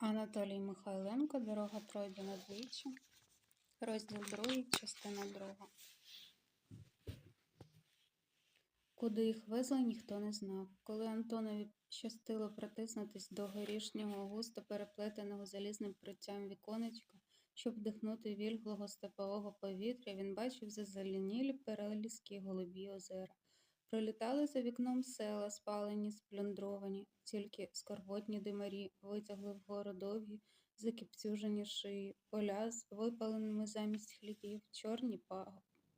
Анатолій Михайленко, дорога пройдена двічі, розділ другий, частина друга. Куди їх везли, ніхто не знав. Коли Антонові щастило протиснутись до горішнього густо переплетеного залізним пруттям віконечка, щоб вдихнути вільглого степового повітря, він бачив зазеленілі перелізкі й голубі озера. Пролітали за вікном села, спалені, сплюндровані, тільки скорботні димарі витягли вгору довгі, закіпцюжені шиї, поля з випаленими замість хлібів, чорні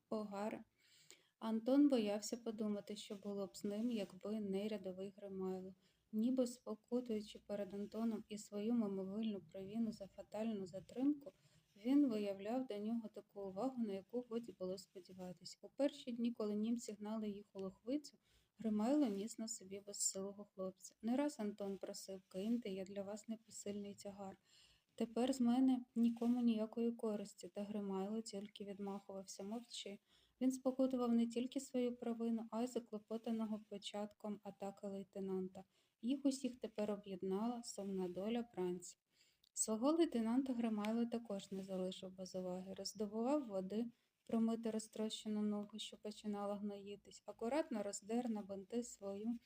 погари. Антон боявся подумати, що було б з ним, якби не рядовий Гримайло. Ніби спокутуючи перед Антоном і свою мимовильну провину за фатальну затримку, він виявляв до нього таку увагу, на яку годі було сподіватись. У перші дні, коли німці гнали їх у Лохвицю, Гримайло ніс на собі безсилого хлопця. Не раз Антон просив киньте, я для вас непосильний тягар. Тепер з мене нікому ніякої користі, та Гримайло тільки відмахувався, мовчи. Він спокутував не тільки свою провину, а й заклопотаного початком атаки лейтенанта. Їх усіх тепер об'єднала сумна доля бранців. Свого лейтенанта Гримайло також не залишив без уваги, роздобував води, промити розтрощену ногу, що починала гноїтись, акуратно роздер на бинти свою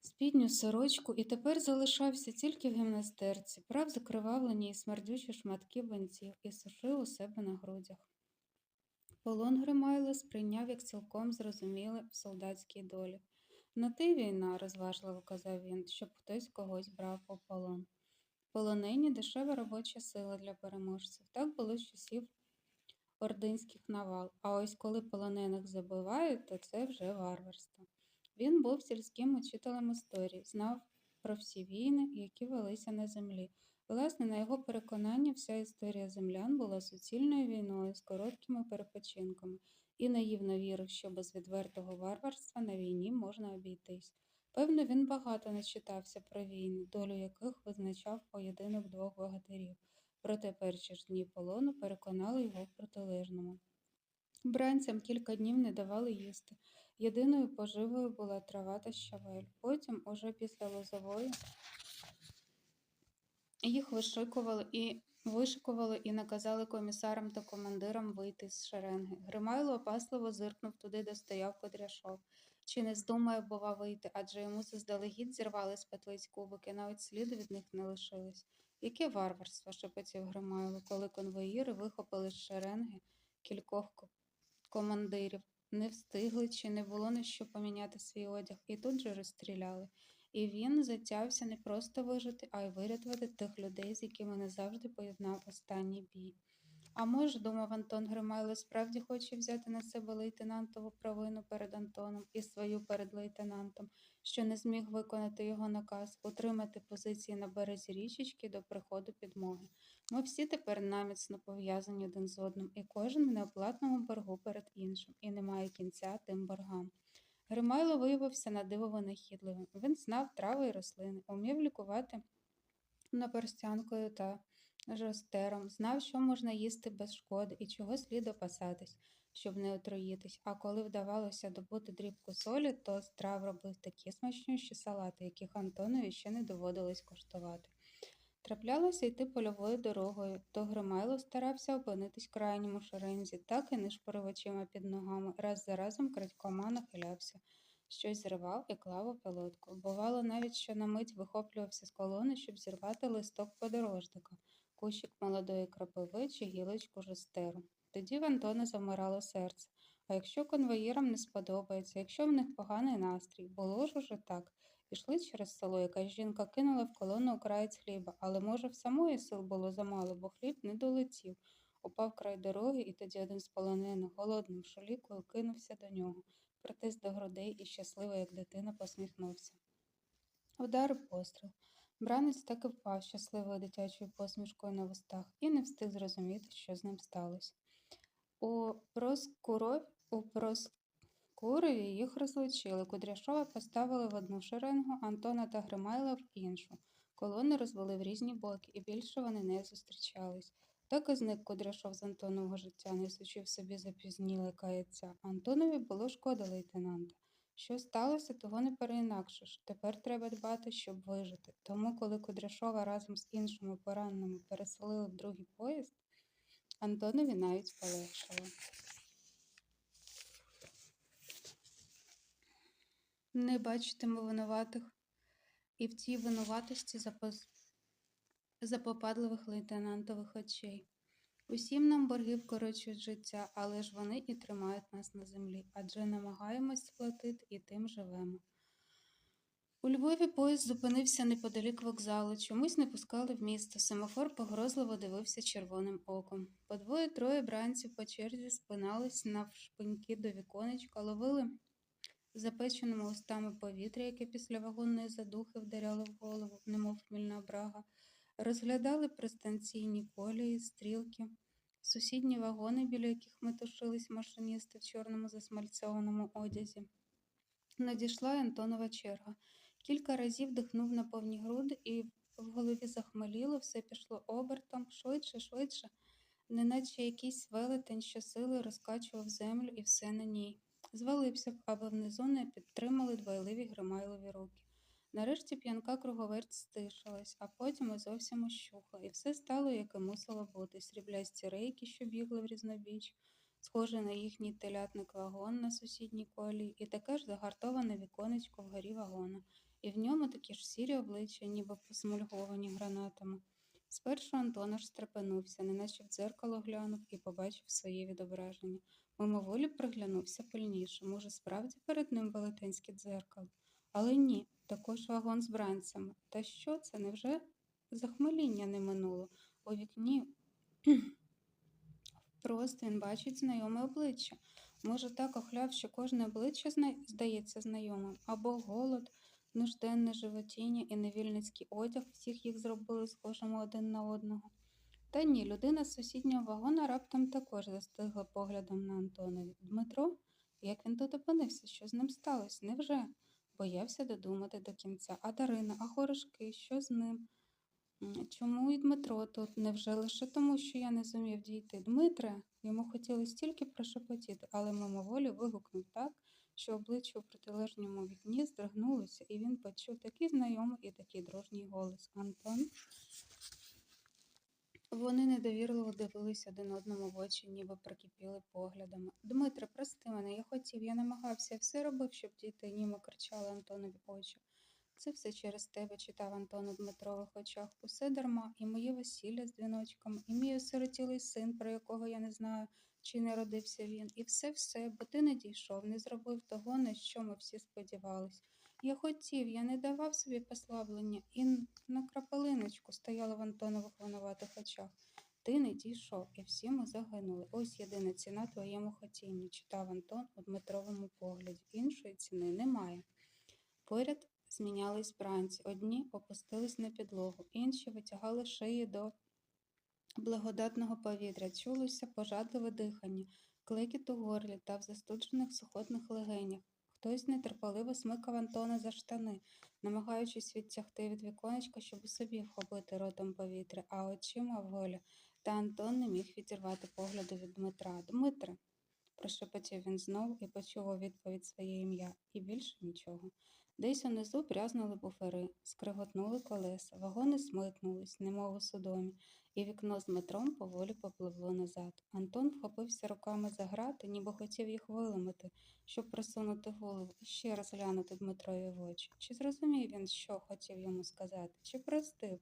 спідню сорочку і тепер залишався тільки в гімнастерці, брав закривавлені і смердючі шматки бинтів і сушив у себе на грудях. Полон Гримайло сприйняв як цілком зрозуміле в солдатській долі. На ти війна, розважливо казав він, щоб хтось когось брав у полон. Полонені дешева робоча сила для переможців. Так було з часів ординських навал. А ось коли полонених забивають, то це вже варварство. Він був сільським учителем історії, знав про всі війни, які велися на землі. Власне, на його переконання, вся історія землян була суцільною війною з короткими перепочинками, і наївно вірив, що без відвертого варварства на війні можна обійтись. Певно, він багато начитався про війни, долю яких визначав поєдинок двох богатирів. Проте перші ж дні полону переконали його в протилежному. Бранцям кілька днів не давали їсти. Єдиною поживою була трава та щавель. Потім, уже після лозової, їх вишикували і вишикували і наказали комісарам та командирам вийти з шеренги. Гримайло опасливо зиркнув туди, де стояв Кудряшов. Чи не здумає, бува, вийти, адже йому заздалегідь зірвали з петлиць кубики, навіть сліду від них не лишилось. Яке варварство, шепотів Гримайло, коли конвоїри вихопили з шеренги кількох командирів. Не встигли чи не було на що поміняти свій одяг, і тут же розстріляли. І він затявся не просто вижити, а й вирятувати тих людей, з якими не завжди поєднав останній бій. А може, думав Антон Гримайло, справді хоче взяти на себе лейтенантову провину перед Антоном і свою перед лейтенантом, що не зміг виконати його наказ, утримати позиції на березі річечки до приходу підмоги. Ми всі тепер наміцно пов'язані один з одним, і кожен в неоплатному боргу перед іншим, і немає кінця тим боргам. Гримайло виявився на диво винахідливим. Він знав трави і рослини, умів лікувати наперстянкою та жостером, знав, що можна їсти без шкоди і чого слід опасатись, щоб не отруїтись. А коли вдавалося добути дрібку солі, то з трав робив такі смачнющі салати, яких Антонові ще не доводилось коштувати. Траплялося йти польовою дорогою, то Гримайло старався опинитись в крайньому шерензі, так і не шпорив очима під ногами, раз за разом крадькома нахилявся, щось зривав і клав у пилотку. Бувало навіть, що на мить вихоплювався з колони, щоб зірвати листок подорожника, кущик молодої крапиви чи гілочку жестеру. Тоді в Антона замирало серце. А якщо конвоїрам не сподобається, якщо в них поганий настрій, було ж уже так. Пішли через село, якась жінка кинула в колону краєць хліба, але, може, в самої сил було замало, бо хліб не долетів. Упав край дороги, і тоді один з полонених голодним шолікою кинувся до нього, притис до грудей і щасливо, як дитина, посміхнувся. Удар постріл. Бранець так і впав щасливою дитячою посмішкою на вустах і не встиг зрозуміти, що з ним сталося. У Проскуров... у Проскурові їх розлучили. Кудряшова поставили в одну шеренгу, Антона та Гримайла в іншу. Колони розвели в різні боки, і більше вони не зустрічались. Так і зник Кудряшов з Антонового життя, несучи в собі запізніле каяття. Антонові було шкода лейтенанта. Що сталося, того не переінакшиш. Тепер треба дбати, щоб вижити. Тому, коли Кудряшова разом з іншими пораненими переселили в другий поїзд, Антонові навіть полегшало. Не бачитиму винуватих і в цій винуватості запопадливих лейтенантових очей. Усім нам борги вкорочують життя, але ж вони і тримають нас на землі, адже намагаємось сплатити і тим живемо. У Львові поїзд зупинився неподалік вокзалу, чомусь не пускали в місто. Семафор погрозливо дивився червоним оком. По двоє-троє бранців по черзі спинались навшпиньки до віконечка, ловили запеченими устами повітря, яке після вагонної задухи вдаряло в голову, немов хмільна брага, розглядали пристанційні колії, стрілки, сусідні вагони, біля яких метушились машиністи в чорному засмальцьованому одязі. Надійшла Антонова черга. Кілька разів дихнув на повні груди, і в голові захмеліло, все пішло обертом, швидше, швидше, неначе якийсь велетень щосили розкачував землю і все на ній. Звалився б, аби внизу не підтримали двойливі гримайлові руки. Нарешті п'янка круговерть стишилась, а потім і зовсім ущухла, і все стало, як і мусило бути. Сріблясті рейки, що бігли в різнобіч, схожий на їхній телятник вагон на сусідній колії, і таке ж загартоване віконечко вгорі вагона, і в ньому такі ж сірі обличчя, ніби посмульговані гранатами. Спершу Антон аж стрепенувся, неначе в дзеркало глянув і побачив своє відображення. Мимоволі приглянувся пильніше. Може, справді перед ним велетенське дзеркало? Але ні, також вагон з бранцями. Та що це? Невже захмеління не минуло? У вікні Просто він бачить знайоме обличчя. Може, так охляв, що кожне обличчя здається знайомим, або голод, нужденне животіння і невільницький одяг всіх їх зробили схожими один на одного. Та ні, людина з сусіднього вагона раптом також застигла поглядом на Антонові. Дмитро, як він тут опинився, що з ним сталося? Невже? Боявся додумати до кінця. А Дарина, а хоришки, що з ним? Чому і Дмитро тут? Невже лише тому, що я не зумів дійти? Дмитре, йому хотілося тільки прошепотіти, але мимоволі вигукнув так, що обличчя у протилежньому вікні здригнулося, і він почув такий знайомий і такий дружній голос. Антон. Вони недовірливо дивились один одному в очі, ніби прикипіли поглядами. Дмитре, прости мене, я хотів, я намагався, все робив, щоб діти німо кричали Антонові очі. Це все через тебе, читав Антон у Дмитрових очах. Усе дарма, і моє весілля з дзвіночком, і мій осиротілий син, про якого я не знаю, чи не родився він, і все-все, бо ти не дійшов, не зробив того, на що ми всі сподівались. Я хотів, я не давав собі послаблення, і на крапелиночку стояла в Антонових винуватих очах. Ти не дійшов, і всі ми загинули. Ось єдина ціна твоєму хотінню, читав Антон у Дмитровому погляді. Іншої ціни немає. Поряд змінялись бранці. Одні опустились на підлогу, інші витягали шиї до благодатного повітря. Чулося пожадливе дихання, клекіт у горлі та в застуджених сухотних легенях. Хтось нетерпеливо смикав Антона за штани, намагаючись відтягти від віконечка, щоб собі вхопити ротом повітря, а очима воля. Та Антон не міг відірвати погляду від Дмитра. Дмитре, прошепотів він знов і почув у відповідь своє ім'я, і більше нічого. Десь унизу брязнули буфери, скриготнули колеса, вагони смикнулись, немов у судомі, і вікно з Дмитром поволі попливло назад. Антон вхопився руками за грати, ніби хотів їх виламати, щоб просунути голову і ще раз глянути Дмитрові в очі. Чи зрозумів він, що хотів йому сказати, чи простив?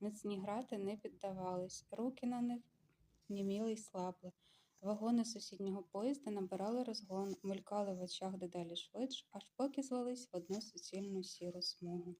Міцні грати не піддавались, руки на них німіли й слабли. Вагони сусіднього поїзда набирали розгон, мелькали в очах дедалі швидше, аж поки звались в одну суцільну сіру смугу.